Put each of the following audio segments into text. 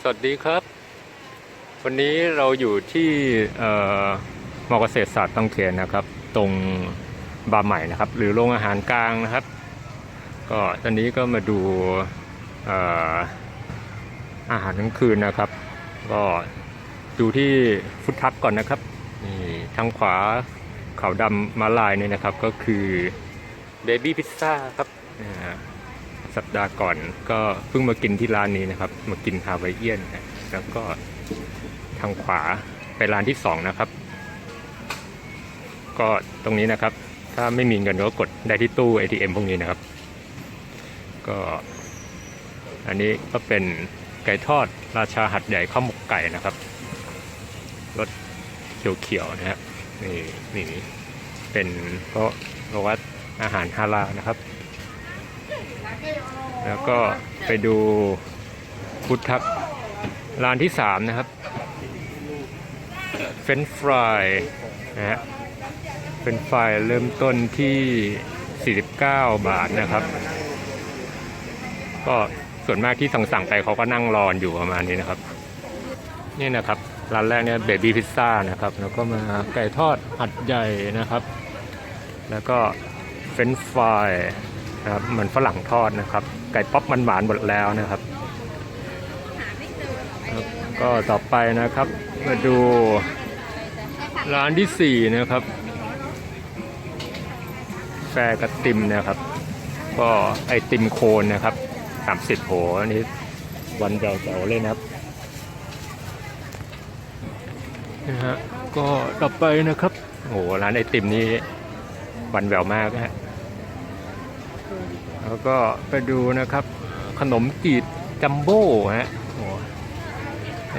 สวัสดีครับ วันนี้เราอยู่ที่มอเกษตรศาสตร์ตังเขียนนะครับ ตรงบาร์ใหม่นะครับ หรือโรงอาหารกลางนะครับ ก็ตอนนี้ก็มาดูเอ่ออาหารกลางคืนนะครับ ก็ดูที่ฟุตทักก่อนนะครับนี่ทางขวาขาวดำมาลายเนี่ยนะครับ ก็คือเบบี้พิซซ่าครับอ่า สัปดาห์ก่อนก็เพิ่งมากินที่ร้านนี้นะครับ มากินฮาวายเอียนแล้วก็ทางขวาไปร้านที่สองนะครับ ก็ตรงนี้นะครับ ถ้าไม่มีเงินก็กดได้ที่ตู้ ATM พวกนี้นะครับ ก็ อันนี้ก็เป็นไก่ทอดราชาหัดใหญ่ข้าวหมกไก่นะครับรสเขียวๆนะครับนี่นี่เป็นเพราะเพราะว่าอาหารฮาลานะครับ แล้วก็ไปดูพุทธักร้านที่สามนะครับ เฟนฟรายนะฮะเฟนฟรายเริ่มต้นที่ 49 บาทนะครับ ก็ส่วนมากที่สั่งสั่งๆไปเขาก็นั่งรอนอยู่ประมาณนี้นะครับ นี่นะครับ ร้านแรกเนี่ยเบบี้พิซซ่านะครับ แล้วก็มาไก่ทอดหัดใหญ่นะครับ แล้วก็เฟนฟราย นะครับมือนฝรั่งทอดนะครับ ไก่ป๊อปมันหวานหมดแล้วนะครับก็ต่อไปนะครับมาดูร้านที่สี่นะครับแฟร์กบติมนะครับ ก็ไอติมโคนนะครับสามสิบโหอันนี้วันเจ๋วๆเลยนะครับนะฮะก็ต่อไปนะครับโอ้โหร้านไอติมนี้วันแววมากนะฮะ แล้วก็ไปดูนะครับ ขนมจีบจัมโบ้ฮะโอ้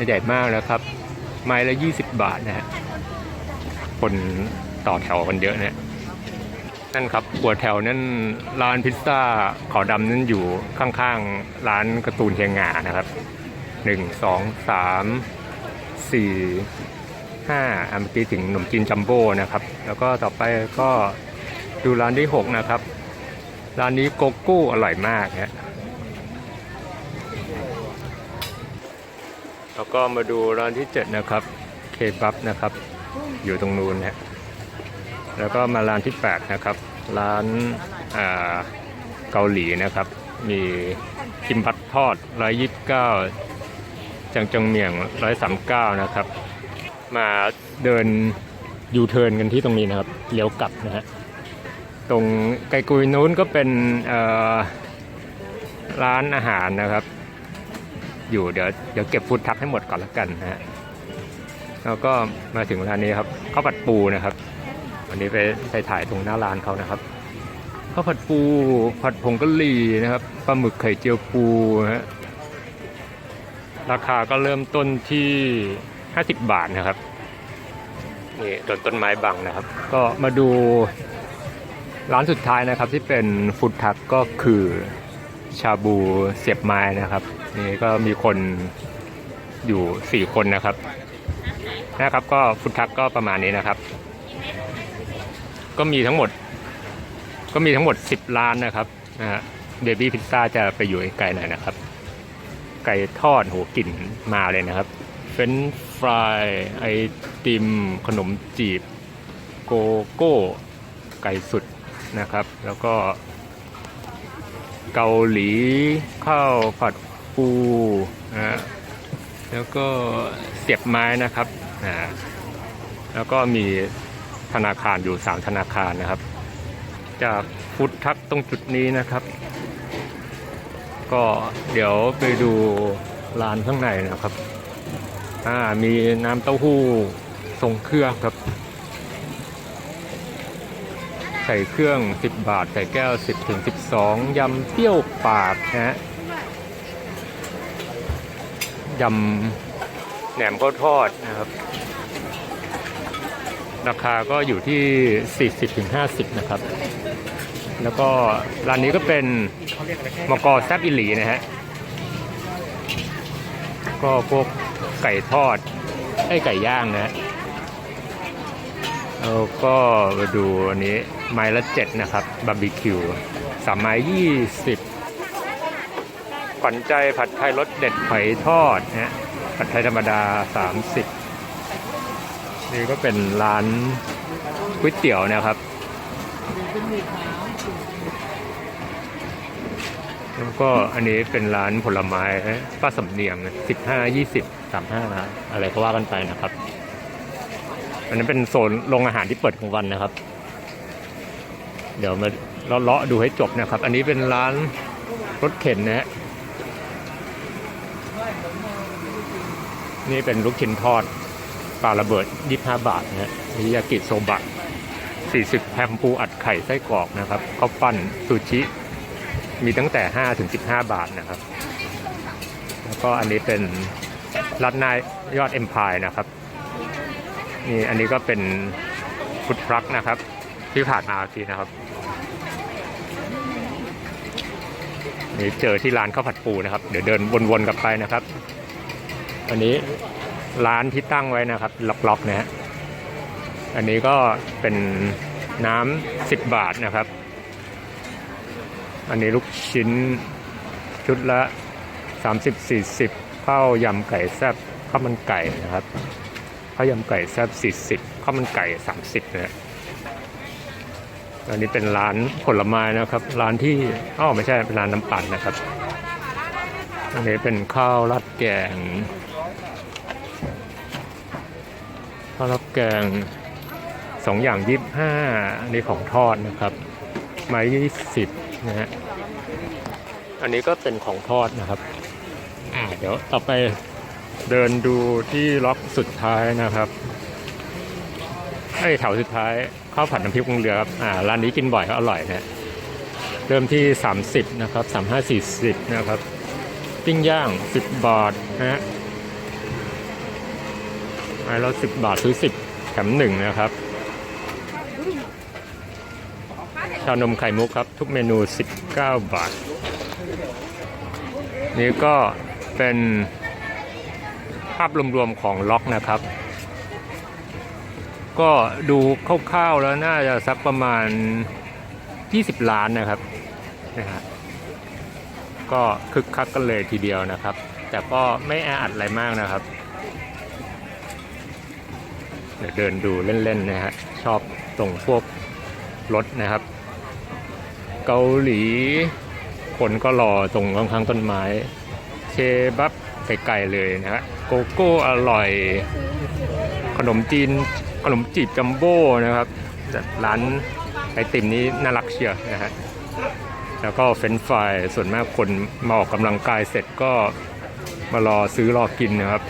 ใหญ่มากแล้วครับ ไม้ละ20บาทนะฮะคนต่อแถวกันเยอะเนะนั่นครับหัวแถวนั่นร้านพิซซ่าขาวดำนั่นอยู่ข้างๆ ร้านการ์ตูนเทียงงานะครับหนึ่งสองสามสี่ห้าอะเมื่อกี้ถึงขนมจีนจัมโบ้นะครับ แล้วก็ต่อไปก็ดูร้านที่หกนะครับ ร้านนี้โกโก้อร่อยมากฮะแล้วก็มาดูร้านที่ 7 นะครับเคบับนะครับ อยู่ตรงนู้นฮะแล้วก็มาร้านที่ 8 นะครับ ร้านเกาหลีนะครับ มีคิมบัตทอด 129 จังจังเมียง 139 นะครับ มาเดินยูเทิร์นกันที่ตรงนี้นะครับเลี้ยวกลับนะฮะ ตรงไกลกุยนู้นก็เป็นร้านอาหารนะครับ อยู่เดี๋ยวเดี๋ยวเก็บฟูดทักให้หมดก่อนละกันนะฮะแล้วก็มาถึงร้านนี้ครับข้าวผัดปูนะครับ วันนี้ไปไปถ่ายตรงหน้าร้านเขานะครับข้าวผัดปูผัดผงกะหรี่นะครับปลาหมึกไข่เจียวปูฮะราคาก็เริ่มต้นที่ 50 บาทนะครับนี่โดนต้นไม้บังนะครับ ก็มาดู ร้านสุดท้ายนะครับที่เป็นฟูดทักก็คือชาบูเสียบไม้นะครับ นี่ก็มีคนอยู่สี่คนนะครับนะครับก็ฟูดทักก็ประมาณนี้นะครับ ก็มีทั้งหมด ก็มีทั้งหมด10ร้านนะครับนะฮะเบบี้พิซซ่าจะไปอยู่ไกลหน่อยนะครับ ไก่ทอดโหกลิ่นมาเลยนะครับ เฟรนช์ฟรายไอติม ขนมจีบ โกโก้ ไก่สุด นะครับ แล้วก็ เกาหลีข้าวผัดปูนะฮะแล้วก็เสียบไม้นะครับอ่าแล้วก็มีธนาคารอยู่สามธนาคารนะครับ จากฟุตทักตรงจุดนี้นะครับ ก็เดี๋ยวไปดูร้านข้างในนะครับ อ่ามีน้ำเต้าหู้ทรงเครื่องครับ ใส่เครื่อง 10 บาทใส่แก้ว 10ถึง12 ยำเปรี้ยวปากนะฮะยำแหนมข้าวทอดนะครับ ราคาก็อยู่ที่ 40ถึง50 นะครับ แล้วก็ร้านนี้ก็เป็นมกอแซบอิหลีนะฮะ ก็พวกไก่ทอดไอ้ไก่ย่างนะฮะแล้วก็มาดูอันนี้ ไม้ละเจ็ดนะครับบาร์บีคิวสามไม้ยี่สิบขวัญใจผัดไทยรสเด็ดหอยทอดนะฮะผัดไทยธรรมดา 30 นี่ก็เป็นร้านก๋วยเตี๋ยวนะครับแล้วก็อันนี้เป็นร้านผลไม้ป้าสำเนียงสิบห้ายี่สิบสามห้านะอะไรก็ว่ากันไปนะครับ อันนั้นเป็นโซนโรงอาหารที่เปิดกลางวันนะครับ เดี๋ยวมาเลาะดูให้จบนะครับ อันนี้เป็นร้านรถเข็นนะฮะนี่เป็นลูกชิ้นทอดปลาระเบิด 25 บาทนะฮะมิยากิโซบะ 40 แฮมปูอัดไข่ไส้กรอกนะครับข้าวปั้นซูชิ มีตั้งแต่ 5 ถึง 15 บาทนะครับ แล้วก็อันนี้เป็นรัดนายยอดเอ็มพายนะครับ นี่อันนี้ก็เป็นฟุตทรัคนะครับ ที่ผ่านมาทีนะครับนี่เจอที่ร้านข้าวผัดปูนะครับ เดี๋ยวเดินวนๆกลับไปนะครับ อันนี้ร้านที่ตั้งไว้นะครับ ล็อกๆนะฮะอันนี้ก็เป็นน้ำ10บบาทนะครับ อันนี้ลูกชิ้นชุดละ 30 40ข้าวยำไก่แซ่บข้าวมันไก่นะครับข้าวยำไก่แซ่บ40ข้าวมันไก่ 30นะฮะ อันนี้เป็นร้านผลไม้นะครับ ร้านที่อ้าวไม่ใช่เป็นร้านน้ำปั่นนะครับ อันนี้เป็นข้าวราดแกง ข้าวราดแกงสองอย่างยี่สิบห้าอันนี้ของทอดนะครับไม้ยี่สิบนะฮะอันนี้ก็เป็นของทอดนะครับอ่าเดี๋ยวต่อไปเดินดูที่ล็อกสุดท้ายนะครับ ไอ้แถวสุดท้ายข้าวผัดน้ำพริกกุ้งเรือครับอ่าร้านนี้กินบ่อยก็อร่อยนะฮะเริ่มที่ 30 นะครับ 35 40 นะครับ ปิ้งย่าง 10 บาทนะฮะไอ้เรา10 บาทซื้อ 10แถมหนึ่งนะครับชานมไข่มุกครับ ทุกเมนู 19 บาท นี่ก็เป็นภาพรวมๆของล็อกนะครับ ก็ดูคร่าวๆแล้วน่าจะสักประมาณ 20 ล้านนะครับนะฮะก็คึกคักกันเลยทีเดียวนะครับ แต่ก็ไม่แออัดอะไรมากนะครับเดี๋ยวเดินดูเล่นๆนะฮะชอบตรงพวกรถนะครับ เกาหลีคนก็รอตรงข้างๆต้นไม้เคบับไกลๆเลยนะฮะโกโก้อร่อย ขนมจีน ขนมจีบจัมโบ้นะครับจากร้านไอติมนี้น่ารักเชียวนะฮะแล้วก็เฟรนฟรายส่วนมากคนมาออกกำลังกายเสร็จก็มารอซื้อรอกินนะครับ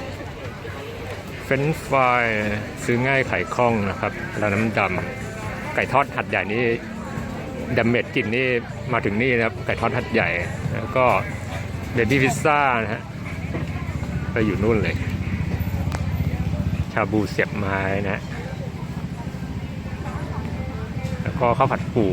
เฟรนฟรายซื้อง่ายขายคล่องนะครับแล้วน้ำดำไก่ทอดหัดใหญ่นี่ดัมเมดกินนี่มาถึงนี่นะครับไก่ทอดหัดใหญ่ แล้วก็เบบี้พิซซ่านะฮะไปอยู่นู่นเลย ชาบูเสียบไม้นะ แล้ว ก็ข้าวผัดปู